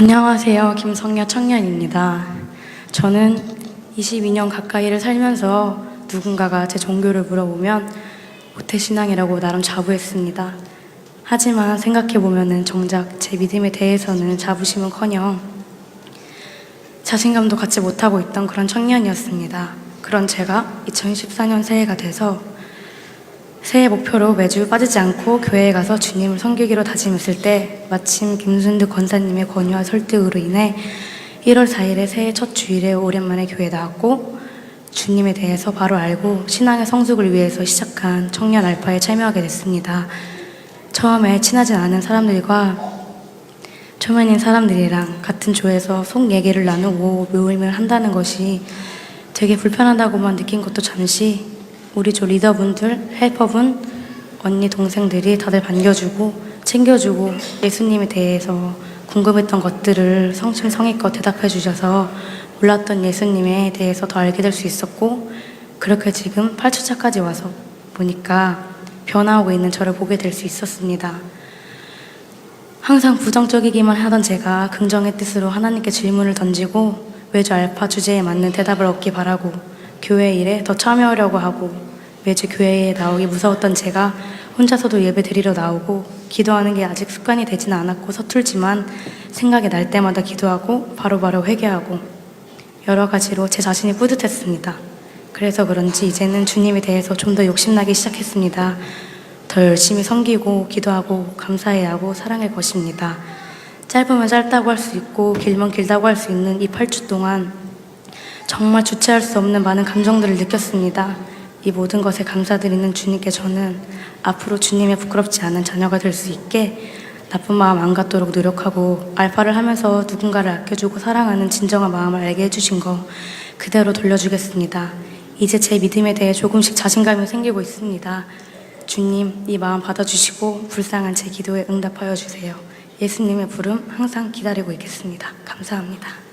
안녕하세요. 김성녀 청년입니다. 저는 22년 가까이를 살면서 누군가가 제 종교를 물어보면 모태신앙이라고 나름 자부했습니다. 하지만 생각해보면 정작 제 믿음에 대해서는 자부심은 커녕 자신감도 갖지 못하고 있던 그런 청년이었습니다. 그런 제가 2014년 새해가 돼서 새해 목표로 매주 빠지지 않고 교회에 가서 주님을 섬기기로 다짐했을 때 마침 김순득 권사님의 권유와 설득으로 인해 1월 4일에 새해 첫 주일에 오랜만에 교회에 나왔고 주님에 대해서 바로 알고 신앙의 성숙을 위해서 시작한 청년 알파에 참여하게 됐습니다. 처음에 친하진 않은 사람들과 초면인 사람들이랑 같은 조에서 속 얘기를 나누고 모임을 한다는 것이 되게 불편하다고만 느낀 것도 잠시 우리 조 리더분들, 헬퍼분, 언니 동생들이 다들 반겨주고 챙겨주고 예수님에 대해서 궁금했던 것들을 성실성의껏 대답해 주셔서 몰랐던 예수님에 대해서 더 알게 될 수 있었고 그렇게 지금 8주차까지 와서 보니까 변화하고 있는 저를 보게 될 수 있었습니다. 항상 부정적이기만 하던 제가 긍정의 뜻으로 하나님께 질문을 던지고 매주 알파 주제에 맞는 대답을 얻기 바라고 교회 일에 더 참여하려고 하고 매주 교회에 나오기 무서웠던 제가 혼자서도 예배 드리러 나오고 기도하는 게 아직 습관이 되지는 않았고 서툴지만 생각이 날 때마다 기도하고 바로 바로 회개하고 여러 가지로 제 자신이 뿌듯했습니다. 그래서 그런지 이제는 주님에 대해서 좀 더 욕심나기 시작했습니다. 더 열심히 섬기고 기도하고 감사해야 하고 사랑할 것입니다. 짧으면 짧다고 할 수 있고 길면 길다고 할 수 있는 이 8주 동안 정말 주체할 수 없는 많은 감정들을 느꼈습니다. 이 모든 것에 감사드리는 주님께 저는 앞으로 주님의 부끄럽지 않은 자녀가 될 수 있게 나쁜 마음 안 갖도록 노력하고 알파를 하면서 누군가를 아껴주고 사랑하는 진정한 마음을 알게 해주신 거 그대로 돌려주겠습니다. 이제 제 믿음에 대해 조금씩 자신감이 생기고 있습니다. 주님, 이 마음 받아주시고 불쌍한 제 기도에 응답하여 주세요. 예수님의 부름 항상 기다리고 있겠습니다. 감사합니다.